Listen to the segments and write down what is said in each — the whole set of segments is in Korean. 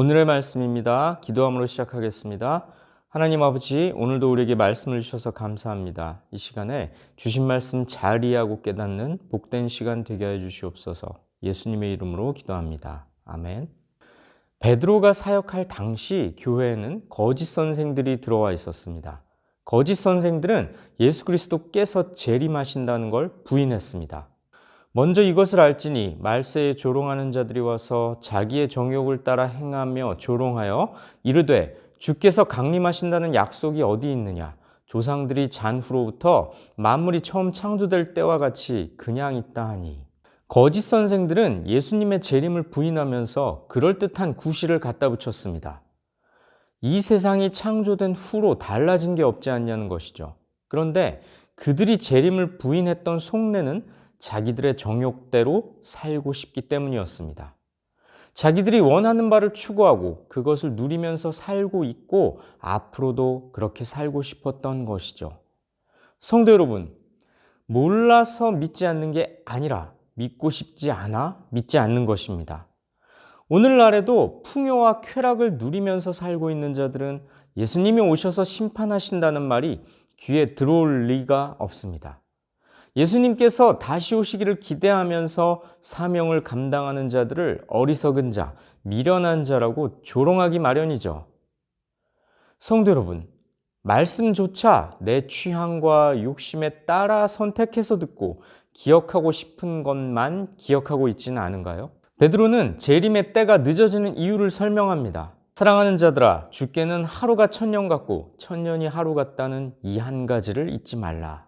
오늘의 말씀입니다. 기도함으로 시작하겠습니다. 하나님 아버지, 오늘도 우리에게 말씀을 주셔서 감사합니다. 이 시간에 주신 말씀 잘 이해하고 깨닫는 복된 시간 되게 해 주시옵소서. 예수님의 이름으로 기도합니다. 아멘. 베드로가 사역할 당시 교회에는 거짓 선생들이 들어와 있었습니다. 거짓 선생들은 예수 그리스도께서 재림하신다는 걸 부인했습니다. 먼저 이것을 알지니 말세에 조롱하는 자들이 와서 자기의 정욕을 따라 행하며 조롱하여 이르되 주께서 강림하신다는 약속이 어디 있느냐 조상들이 잔 후로부터 만물이 처음 창조될 때와 같이 그냥 있다 하니 거짓 선생들은 예수님의 재림을 부인하면서 그럴듯한 구실을 갖다 붙였습니다. 이 세상이 창조된 후로 달라진 게 없지 않냐는 것이죠. 그런데 그들이 재림을 부인했던 속내는 자기들의 정욕대로 살고 싶기 때문이었습니다. 자기들이 원하는 바를 추구하고 그것을 누리면서 살고 있고 앞으로도 그렇게 살고 싶었던 것이죠. 성도 여러분, 몰라서 믿지 않는 게 아니라 믿고 싶지 않아 믿지 않는 것입니다. 오늘날에도 풍요와 쾌락을 누리면서 살고 있는 자들은 예수님이 오셔서 심판하신다는 말이 귀에 들어올 리가 없습니다. 예수님께서 다시 오시기를 기대하면서 사명을 감당하는 자들을 어리석은 자, 미련한 자라고 조롱하기 마련이죠. 성도 여러분, 말씀조차 내 취향과 욕심에 따라 선택해서 듣고 기억하고 싶은 것만 기억하고 있지는 않은가요? 베드로는 재림의 때가 늦어지는 이유를 설명합니다. 사랑하는 자들아, 주께는 하루가 천년 같고 천년이 하루 같다는 이 한 가지를 잊지 말라.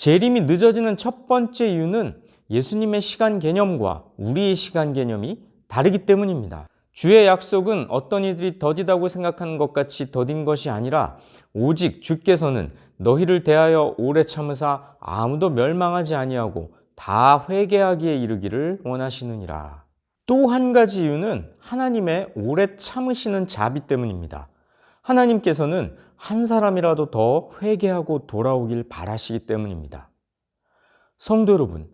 재림이 늦어지는 첫 번째 이유는 예수님의 시간 개념과 우리의 시간 개념이 다르기 때문입니다. 주의 약속은 어떤 이들이 더디다고 생각하는 것 같이 더딘 것이 아니라 오직 주께서는 너희를 대하여 오래 참으사 아무도 멸망하지 아니하고 다 회개하기에 이르기를 원하시느니라. 또 한 가지 이유는 하나님의 오래 참으시는 자비 때문입니다. 하나님께서는 한 사람이라도 더 회개하고 돌아오길 바라시기 때문입니다. 성도 여러분,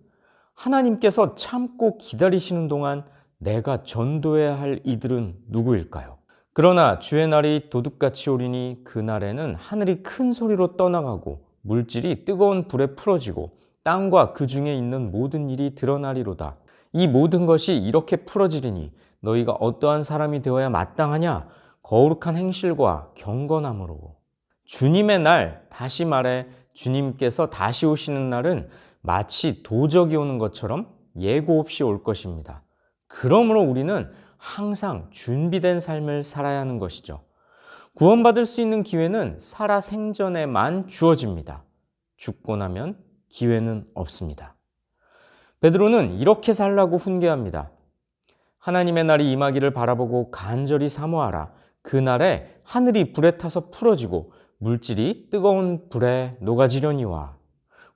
하나님께서 참고 기다리시는 동안 내가 전도해야 할 이들은 누구일까요? 그러나 주의 날이 도둑같이 오리니 그날에는 하늘이 큰 소리로 떠나가고 물질이 뜨거운 불에 풀어지고 땅과 그 중에 있는 모든 일이 드러나리로다. 이 모든 것이 이렇게 풀어지리니 너희가 어떠한 사람이 되어야 마땅하냐? 거룩한 행실과 경건함으로. 주님의 날, 다시 말해 주님께서 다시 오시는 날은 마치 도적이 오는 것처럼 예고 없이 올 것입니다. 그러므로 우리는 항상 준비된 삶을 살아야 하는 것이죠. 구원받을 수 있는 기회는 살아 생전에만 주어집니다. 죽고 나면 기회는 없습니다. 베드로는 이렇게 살라고 훈계합니다. 하나님의 날이 임하기를 바라보고 간절히 사모하라. 그날에 하늘이 불에 타서 풀어지고 물질이 뜨거운 불에 녹아지려니와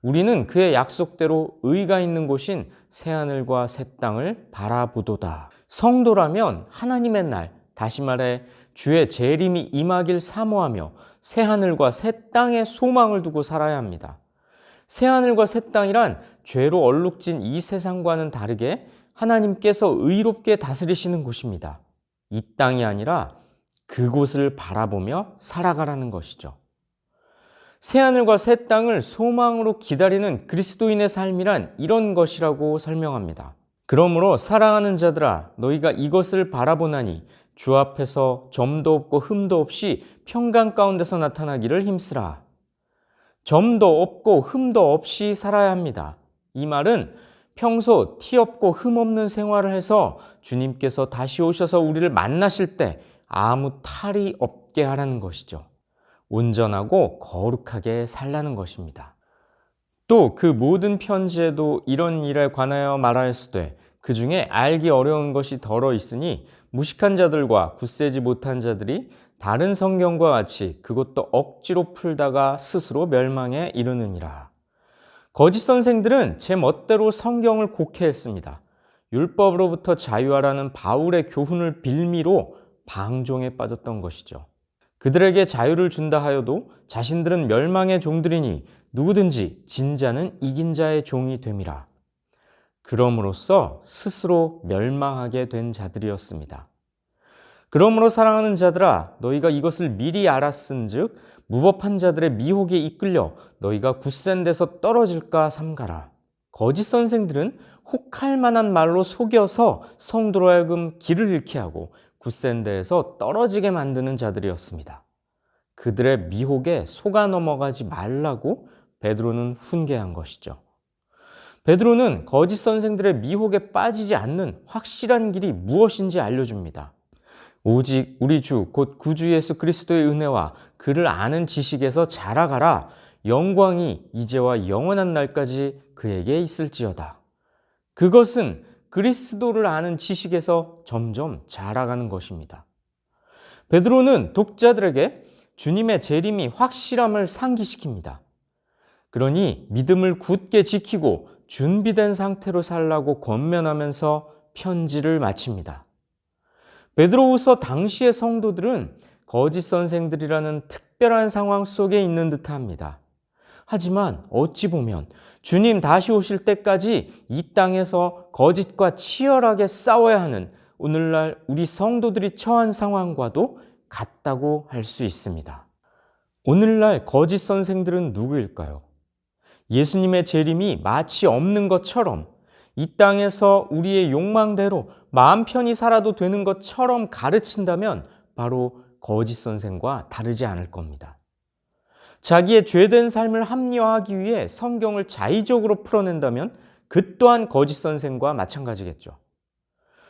우리는 그의 약속대로 의가 있는 곳인 새하늘과 새 땅을 바라보도다. 성도라면 하나님의 날, 다시 말해 주의 재림이 임하길 사모하며 새하늘과 새 땅에 소망을 두고 살아야 합니다. 새하늘과 새 땅이란 죄로 얼룩진 이 세상과는 다르게 하나님께서 의롭게 다스리시는 곳입니다. 이 땅이 아니라 그곳을 바라보며 살아가라는 것이죠. 새하늘과 새 땅을 소망으로 기다리는 그리스도인의 삶이란 이런 것이라고 설명합니다. 그러므로 사랑하는 자들아 너희가 이것을 바라보나니 주 앞에서 점도 없고 흠도 없이 평강 가운데서 나타나기를 힘쓰라. 점도 없고 흠도 없이 살아야 합니다. 이 말은 평소 티 없고 흠 없는 생활을 해서 주님께서 다시 오셔서 우리를 만나실 때 아무 탈이 없게 하라는 것이죠. 온전하고 거룩하게 살라는 것입니다. 또 그 모든 편지에도 이런 일에 관하여 말하였으되 그 중에 알기 어려운 것이 덜어 있으니 무식한 자들과 굳세지 못한 자들이 다른 성경과 같이 그것도 억지로 풀다가 스스로 멸망에 이르느니라. 거짓 선생들은 제 멋대로 성경을 곡해했습니다. 율법으로부터 자유하라는 바울의 교훈을 빌미로 방종에 빠졌던 것이죠. 그들에게 자유를 준다 하여도 자신들은 멸망의 종들이니 누구든지 진자는 이긴 자의 종이 됨이라. 그럼으로써 스스로 멸망하게 된 자들이었습니다. 그러므로 사랑하는 자들아 너희가 이것을 미리 알았은즉 무법한 자들의 미혹에 이끌려 너희가 굳센 데서 떨어질까 삼가라. 거짓 선생들은 혹할 만한 말로 속여서 성도로 하여금 길을 잃게 하고 굳센 데에서 떨어지게 만드는 자들이었습니다. 그들의 미혹에 속아 넘어가지 말라고 베드로는 훈계한 것이죠. 베드로는 거짓 선생들의 미혹에 빠지지 않는 확실한 길이 무엇인지 알려줍니다. 오직 우리 주 곧 구주 예수 그리스도의 은혜와 그를 아는 지식에서 자라가라 영광이 이제와 영원한 날까지 그에게 있을지어다. 그것은 그리스도를 아는 지식에서 점점 자라가는 것입니다. 베드로는 독자들에게 주님의 재림이 확실함을 상기시킵니다. 그러니 믿음을 굳게 지키고 준비된 상태로 살라고 권면하면서 편지를 마칩니다. 베드로후서 당시의 성도들은 거짓 선생들이라는 특별한 상황 속에 있는 듯합니다. 하지만 어찌 보면 주님 다시 오실 때까지 이 땅에서 거짓과 치열하게 싸워야 하는 오늘날 우리 성도들이 처한 상황과도 같다고 할 수 있습니다. 오늘날 거짓 선생들은 누구일까요? 예수님의 재림이 마치 없는 것처럼 이 땅에서 우리의 욕망대로 마음 편히 살아도 되는 것처럼 가르친다면 바로 거짓 선생과 다르지 않을 겁니다. 자기의 죄된 삶을 합리화하기 위해 성경을 자의적으로 풀어낸다면 그 또한 거짓 선생과 마찬가지겠죠.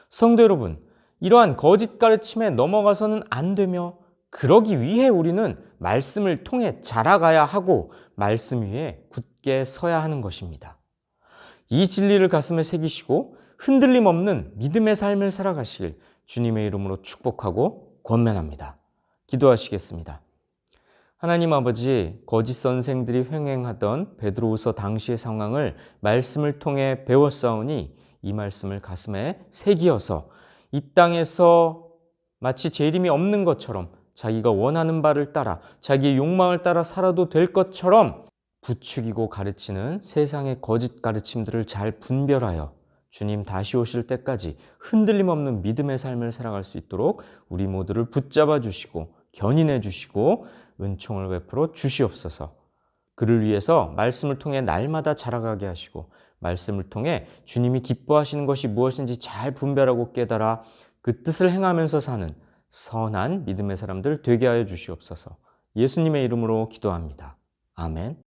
성도 여러분, 이러한 거짓 가르침에 넘어가서는 안 되며 그러기 위해 우리는 말씀을 통해 자라가야 하고 말씀 위에 굳게 서야 하는 것입니다. 이 진리를 가슴에 새기시고 흔들림 없는 믿음의 삶을 살아가실 주님의 이름으로 축복하고 권면합니다. 기도하시겠습니다. 하나님 아버지, 거짓 선생들이 횡행하던 베드로후서 당시의 상황을 말씀을 통해 배웠사오니 이 말씀을 가슴에 새기어서 이 땅에서 마치 재림이 없는 것처럼 자기가 원하는 바를 따라 자기의 욕망을 따라 살아도 될 것처럼 부추기고 가르치는 세상의 거짓 가르침들을 잘 분별하여 주님 다시 오실 때까지 흔들림 없는 믿음의 삶을 살아갈 수 있도록 우리 모두를 붙잡아 주시고 견인해 주시고 은총을 베풀어 주시옵소서. 그를 위해서 말씀을 통해 날마다 자라가게 하시고 말씀을 통해 주님이 기뻐하시는 것이 무엇인지 잘 분별하고 깨달아 그 뜻을 행하면서 사는 선한 믿음의 사람들 되게 하여 주시옵소서. 예수님의 이름으로 기도합니다. 아멘.